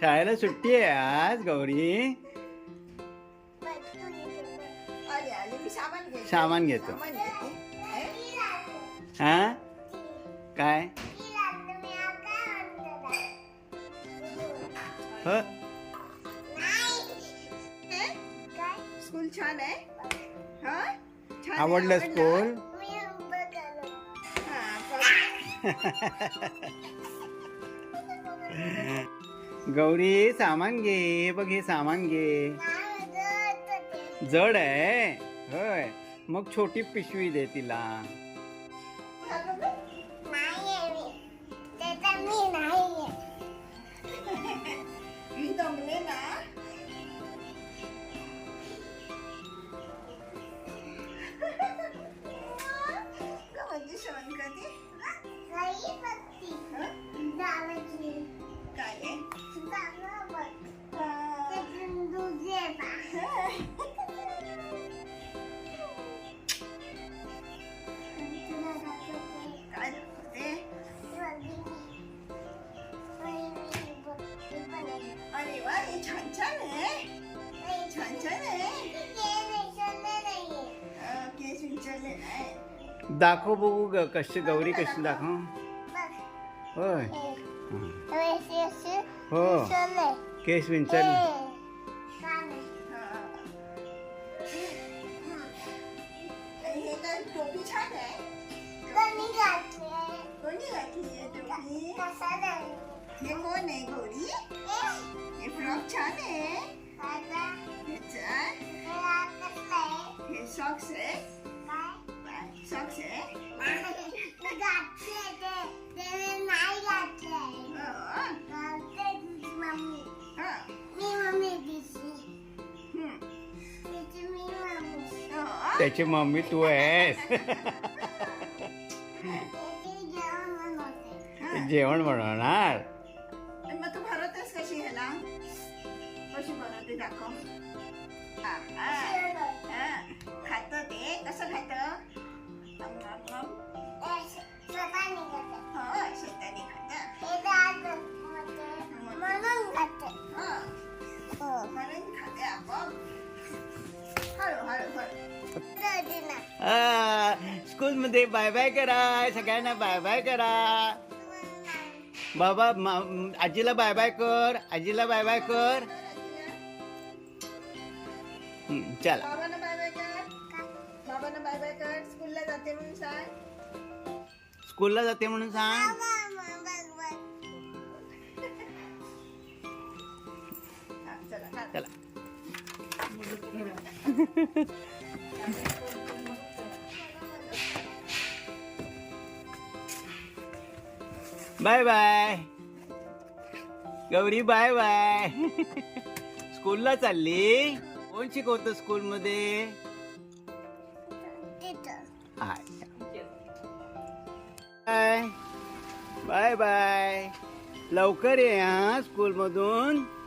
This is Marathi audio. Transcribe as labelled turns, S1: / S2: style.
S1: शाळेला सुट्टी आहे आज गौरी.
S2: सामान घेते.
S1: हा? काय? ह?
S2: स्कूल छान आहे. हा?
S1: आवडलं. स्कूल. गौरी सामान घे. बघ हे सामान घे. जड आहे. होय. मग छोटी पिशवी दे तिला.
S2: छान आहे. आहे.
S1: दाखव बघू ग कशी गौरी कशी दाखव. होय. हो. केस विंचरले.
S2: कोणी घातली आहे. हे कोण आहे हो. हा. हम्म. हो.
S1: त्याची मम्मी तू आहेस. जेवण बनवणार
S2: मग तू भरतस कशी ह्याला कशी बनवते दाखव. स्कूलमध्ये ते कसं शेताने म्हणून खाते आपण
S1: स्कूल मध्ये बाय बाय करा सगळ्यांना बाय बाय करा. बाबा आजीला बाय बाय कर आजीला बाय बाय कर. हम्म, चला.
S2: बाबांना बाय बाय कर. बाबांना बाय बाय कर. स्कूलला जाते म्हणून सांग.
S1: स्कूलला जाते म्हणून सांग.
S2: हा, चला. हा.
S1: चला bye bye Gauri bye bye स्कूलला चालली? कोण शिकवतं स्कूलमध्ये. Bye bye bye. लवकर ये हा स्कूलमधून.